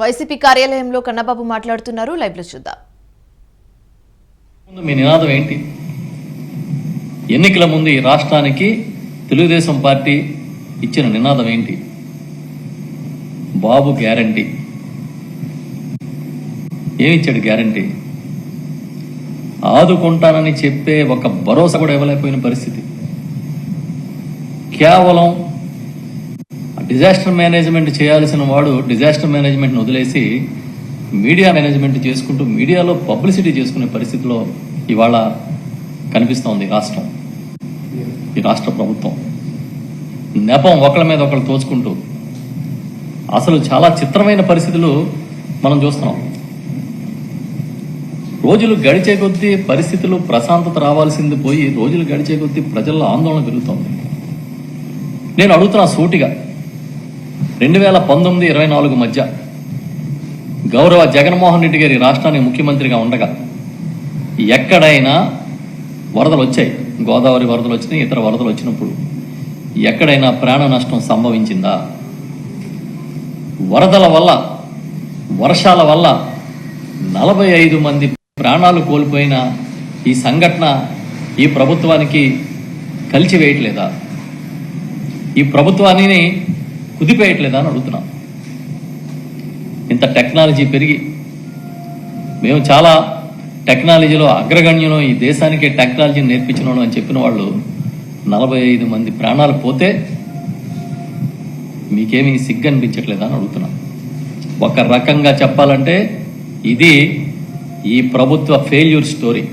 YCP కార్యాలయంలో కన్నబాబు మాట్లాడుతున్నారు. లైవ్లో చూద్దాం. మీ నినాదం ఏంటి? ఎన్నికల ముందు ఈ రాష్ట్రానికి తెలుగుదేశం పార్టీ ఇచ్చిన నినాదం ఏంటి? బాబు గ్యారంటీ. ఏమిచ్చాడు గ్యారంటీ? ఆదుకుంటానని చెప్పే ఒక భరోసా కూడా ఇవ్వలేకపోయిన పరిస్థితి. కేవలం డిజాస్టర్ మేనేజ్మెంట్ చేయాల్సిన వాడు డిజాస్టర్ మేనేజ్మెంట్ను వదిలేసి మీడియా మేనేజ్మెంట్ చేసుకుంటూ మీడియాలో పబ్లిసిటీ చేసుకునే పరిస్థితిలో ఇవాళ కనిపిస్తోంది రాష్ట్రం. ఈ రాష్ట్ర ప్రభుత్వం. నెపం ఒకళ్ళ మీద ఒకళ్ళు తోచుకుంటూ అసలు చాలా చిత్రమైన పరిస్థితులు మనం చూస్తున్నాం. రోజులు గడిచే కొద్దీ పరిస్థితులు ప్రశాంతత రావాల్సింది పోయి రోజులు గడిచే కొద్దీ ప్రజల్లో ఆందోళన పెరుగుతోంది. నేను అడుగుతున్నా సూటిగా రెండు వేల పంతొమ్మిది ఇరవై నాలుగు మధ్య గౌరవ జగన్మోహన్ రెడ్డి గారి రాష్ట్రానికి ముఖ్యమంత్రిగా ఉండగా ఎక్కడైనా వరదలు వచ్చాయి. గోదావరి వరదలు వచ్చినాయి ఇతర వరదలు వచ్చినప్పుడు ఎక్కడైనా ప్రాణ నష్టం సంభవించిందా? వరదల వల్ల వర్షాల వల్ల నలభై ఐదు మంది ప్రాణాలు కోల్పోయిన ఈ సంఘటన ఈ ప్రభుత్వానికి కలిసి వేయట్లేదా ఈ ప్రభుత్వాన్ని కుదిపేయట్లేదా అని అడుగుతున్నాం ఇంత టెక్నాలజీ పెరిగి మేము చాలా టెక్నాలజీలో అగ్రగణ్యం ఈ దేశానికి టెక్నాలజీని నేర్పించిన వాళ్ళు అని చెప్పిన వాళ్ళు నలభై ఐదు మంది ప్రాణాలు పోతే మీకేమీ సిగ్గు అనిపించట్లేదా అని అడుగుతున్నాం ఒక రకంగా చెప్పాలంటే ఇది ఈ ప్రభుత్వ ఫెయిల్యూర్ స్టోరీ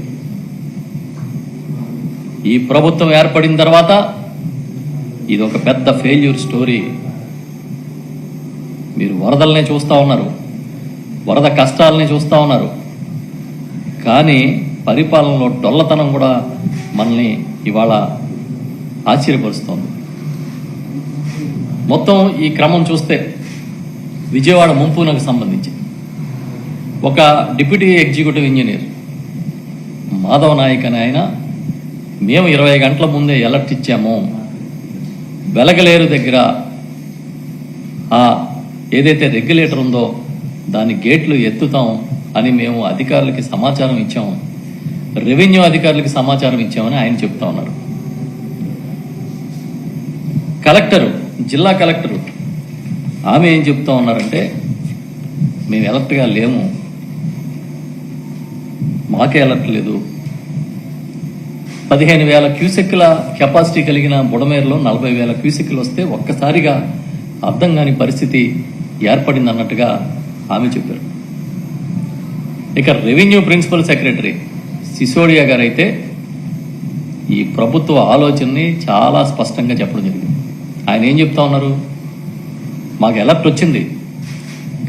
ఈ ప్రభుత్వం ఏర్పడిన తర్వాత ఇది ఒక పెద్ద ఫెయిల్యూర్ స్టోరీ మీరు వరదలనే చూస్తూ ఉన్నారు. వరద కష్టాలని చూస్తూ ఉన్నారు. కానీ పరిపాలనలో డొల్లతనం కూడా మనల్ని ఇవాళ ఆశ్చర్యపరుస్తోంది. మొత్తం ఈ క్రమం చూస్తే విజయవాడ ముంపునకు సంబంధించి ఒక deputy executive engineer Madhava Nayak అని ఆయన మేము ఇరవై గంటల ముందే అలర్ట్ ఇచ్చాము. వెలగలేరు దగ్గర ఆ ఏదైతే రెగ్యులేటర్ ఉందో దాని గేట్లు ఎత్తుతాం అని మేము అధికారులకి సమాచారం ఇచ్చాము. రెవెన్యూ అధికారులకి సమాచారం ఇచ్చామని ఆయన చెప్తా ఉన్నారు. కలెక్టరు జిల్లా కలెక్టరు ఆమె ఏం చెప్తా ఉన్నారంటే మేము ఎలర్ట్గా లేము. మాకే అలర్ట్ లేదు. పదిహేను వేల క్యూసెక్ల కెపాసిటీ కలిగిన బుడమేరులో నలభై వేల క్యూసెక్లు వస్తే ఒక్కసారిగా అర్థం కాని పరిస్థితి ఏర్పడింది అన్నట్టుగా ఆమె చెప్పారు. ఇక రెవెన్యూ ప్రిన్సిపల్ సెక్రటరీ సిసోడియా గారు అయితే ఈ ప్రభుత్వ ఆలోచనని చాలా స్పష్టంగా చెప్పడం జరిగింది. ఆయన ఏం చెప్తా ఉన్నారు? మాకు ఎలర్ట్ వచ్చింది.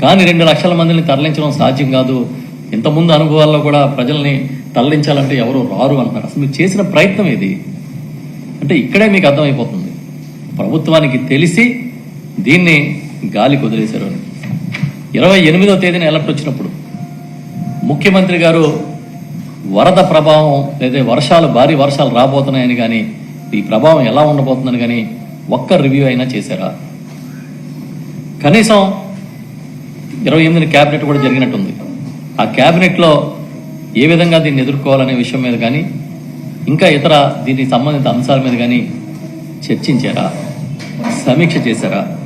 కానీ రెండు లక్షల మందిని తరలించడం సాధ్యం కాదు. ఇంతకుముందు అనుభవాల్లో కూడా ప్రజల్ని తరలించాలంటే ఎవరు రారు అంటున్నారు. అసలు మీరు చేసిన ప్రయత్నం ఇది అంటే ఇక్కడే మీకు అర్థమైపోతుంది. ప్రభుత్వానికి తెలిసి దీన్ని గాలి కుదిరేశారు అని. ఇరవై ఎనిమిదో తేదీన ఎలక్ట్ వచ్చినప్పుడు ముఖ్యమంత్రి గారు వరద ప్రభావం లేదా వర్షాలు భారీ వర్షాలు రాబోతున్నాయని కానీ ఈ ప్రభావం ఎలా ఉండబోతుందని కానీ ఒక్క రివ్యూ అయినా చేశారా? కనీసం ఇరవై ఎనిమిది క్యాబినెట్ కూడా జరిగినట్టుంది. ఆ క్యాబినెట్లో ఏ విధంగా దీన్ని ఎదుర్కోవాలనే విషయం మీద కానీ ఇంకా ఇతర దీనికి సంబంధిత అంశాల మీద కానీ చర్చించారా? సమీక్ష చేశారా?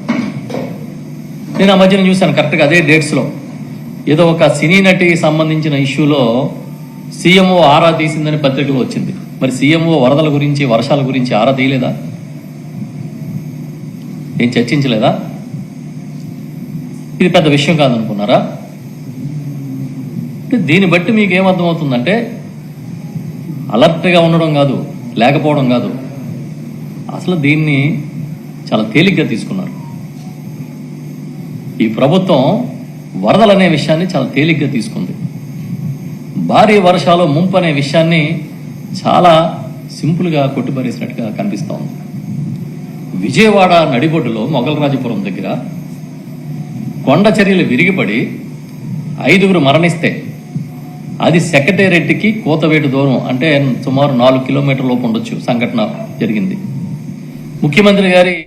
నేను ఆ మధ్యన చూశాను కరెక్ట్గా అదే డేట్స్లో ఏదో ఒక సినీ నటికి సంబంధించిన ఇష్యూలో సీఎంఓ ఆరా తీసిందని పత్రికలో వచ్చింది. మరి సీఎంఓ వరదల గురించి వర్షాల గురించి ఆరా తీయలేదా? ఏం చర్చించలేదా? ఇది పెద్ద విషయం కాదనుకున్నారా? అంటే దీన్ని బట్టి మీకు ఏమర్థమవుతుందంటే అలర్ట్గా ఉండడం కాదు లేకపోవడం కాదు. అసలు దీన్ని చాలా తేలిగ్గా తీసుకున్నారు. ఈ ప్రభుత్వం వరదలు అనే విషయాన్ని చాలా తేలిగ్గా తీసుకుంది. భారీ వర్షాలు ముంపు అనే విషయాన్ని చాలా సింపుల్గా కొట్టుబరేసినట్టుగా కనిపిస్తూ ఉంది. విజయవాడ నడిబొడ్డులో మొగలరాజపురం దగ్గర కొండ చర్యలు విరిగిపడి ఐదుగురు మరణిస్తే అది సెక్రటేరియట్కి కోతవేటు దూరం అంటే సుమారు నాలుగు కిలోమీటర్ లోపు ఉండొచ్చు సంఘటన జరిగింది. ముఖ్యమంత్రి గారి